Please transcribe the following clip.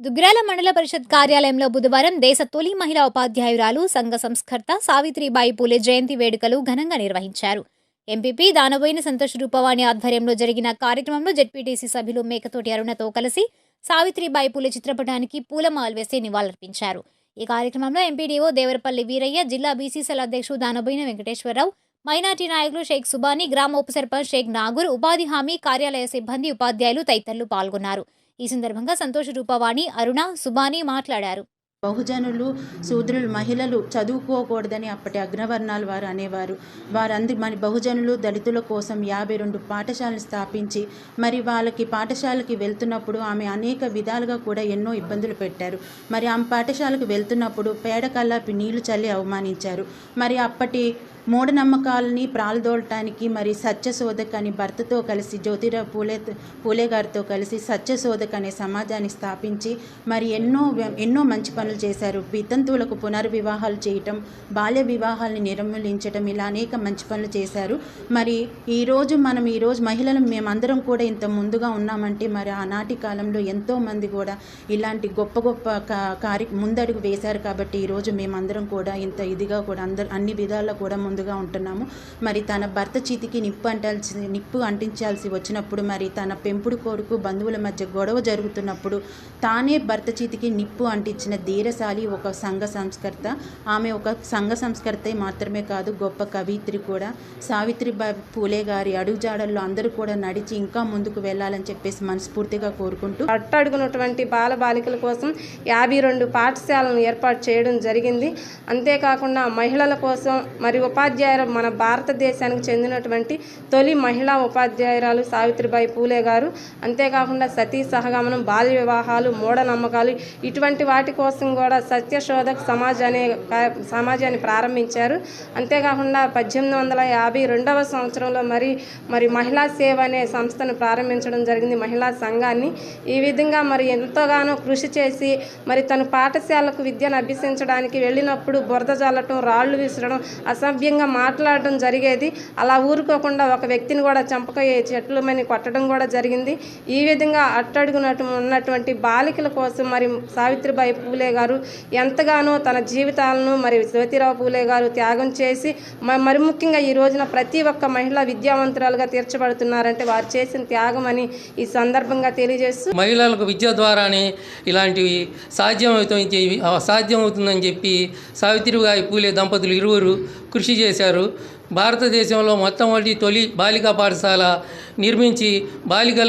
దుగ్రాల మండల పరిషత్ కార్యాలయంలో బుధవారం దేశ తొలి మహిళా ఉపాధ్యాయురాలు సంఘ సంస్కర్త సావిత్రిబాయి పూలే జయంతి వేడుకలు ఘనంగా నిర్వహించారు. ఎంపీపీ దానబోయిన సంతోష్ రూపవాణి ఆధ్వర్యంలో జరిగిన కార్యక్రమంలో జెడ్పీటీసీ సభ్యులు మేకతోటి అరుణతో కలిసి సావిత్రిబాయి పూలే చిత్రపటానికి పూలమాలు వేసి నివాళులర్పించారు. ఈ కార్యక్రమంలో ఎంపీడీఓ దేవరపల్లి వీరయ్య జిల్లా బీసీసీఎల్ అధ్యక్షుడు దానబోయిన వెంకటేశ్వరరావు మైనార్టీ నాయకులు షేక్ సుబాని గ్రామ ఉప సర్పంచ్ షేక్ నాగూర్ ఉపాధి హామీ కార్యాలయ సిబ్బంది ఉపాధ్యాయులు తదితరులు పాల్గొన్నారు. ఈ సందర్భంగా సంతోష రూపవాణి అరుణ సుబాని మాట్లాడారు. బహుజనులు శూద్రులు మహిళలు చదువుకోకూడదని అప్పటి అగ్రవర్ణాల వారు అనేవారు. వారందరి మన బహుజనులు దళితుల కోసం యాభై రెండు పాఠశాలను స్థాపించి మరి వాళ్ళకి పాఠశాలకి వెళ్తున్నప్పుడు ఆమె అనేక విధాలుగా కూడా ఎన్నో ఇబ్బందులు పెట్టారు. మరి ఆమె పాఠశాలకు వెళ్తున్నప్పుడు పేడ కల్లాపి నీళ్ళు చల్లి అవమానించారు. మరి అప్పటి మూఢనమ్మకాలని ప్రాలదోలటానికి మరి సత్యశోధక్ అని భర్తతో కలిసి జ్యోతిరావు పూలే పూలే గారితో కలిసి సత్యశోధక్ అనే సమాజాన్ని స్థాపించి మరి ఎన్నో ఎన్నో మంచి పనులు చేశారు. వితంతువులకు పునర్వివాహాలు చేయటం బాల్య వివాహాల్ని నిర్మూలించటం ఇలా అనేక మంచి పనులు చేశారు. మరి ఈరోజు మనం ఈరోజు మహిళలు మేమందరం కూడా ఇంత ముందుగా ఉన్నామంటే మరి ఆనాటి కాలంలో ఎంతోమంది కూడా ఇలాంటి గొప్ప గొప్ప కార్య ముందడుగు వేశారు కాబట్టి ఈరోజు మేమందరం కూడా ఇంత ఇదిగా కూడా అందరు అన్ని విధాల్లో కూడా ముందుగా ఉంటున్నాము. మరి తన భర్త చేతికి నిప్పు అంటాల్సి నిప్పు అంటించాల్సి వచ్చినప్పుడు మరి తన పెంపుడు కొడుకు బంధువుల మధ్య గొడవ జరుగుతున్నప్పుడు తానే భర్త చేతికి నిప్పు అంటించిన ధీరశాలి ఒక సంఘ సంస్కర్త. ఆమె ఒక సంఘ సంస్కర్త మాత్రమే కాదు గొప్ప కవిత్రి కూడా. సావిత్రిబాయి పూలే గారి అడుగుజాడల్లో అందరూ కూడా నడిచి ఇంకా ముందుకు వెళ్ళాలని చెప్పేసి మనస్ఫూర్తిగా కోరుకుంటూ అట్టడుగునటువంటి బాల బాలికల కోసం యాభై రెండు పాఠశాలను ఏర్పాటు చేయడం జరిగింది. అంతేకాకుండా మహిళల కోసం మరి ఉపాధ్యాయులు మన భారతదేశానికి చెందినటువంటి తొలి మహిళా ఉపాధ్యాయురాలు సావిత్రిబాయి పూలే గారు. అంతేకాకుండా సతీ సహగమనం బాల్య వివాహాలు మూఢనమ్మకాలు ఇటువంటి వాటి కోసం కూడా సత్యశోధక్ సమాజ్ అనే సమాజాన్ని ప్రారంభించారు. అంతేకాకుండా పద్దెనిమిది వందల యాభై రెండవ సంవత్సరంలో మరి మరి మహిళా సేవ అనే సంస్థను ప్రారంభించడం జరిగింది మహిళా సంఘాన్ని. ఈ విధంగా మరి ఎంతగానో కృషి చేసి మరి తను పాఠశాలకు విద్యను అభ్యసించడానికి వెళ్ళినప్పుడు బురద జల్లటం రాళ్ళు విసరడం అసభ్యంగా మాట్లాడడం జరిగేది. అలా ఊరుకోకుండా ఒక వ్యక్తిని కూడా చంపక చెట్లు మని కొట్టడం కూడా జరిగింది. ఈ విధంగా అట్టడుగునటు ఉన్నటువంటి బాలికల కోసం మరి సావిత్రిబాయి పూలే గారు ఎంతగానో తన జీవితాలను మరి జ్యోతిరావు పూలే గారు త్యాగం చేసి మరి ముఖ్యంగా ఈ రోజున ప్రతి ఒక్క మహిళ విద్యావంతురాలుగా తీర్చబడుతున్నారంటే వారు చేసిన త్యాగం అని ఈ సందర్భంగా తెలియజేస్తూ మహిళలకు విద్య ద్వారానే ఇలాంటివి సాధ్యమవుతుంది సాధ్యమవుతుందని చెప్పి సావిత్రిబాయి పూలే దంపతులు ఇరువురు కృషి చేశారు. భారతదేశంలో మొట్టమొదటి తొలి బాలికా పాఠశాల నిర్మించి బాలికల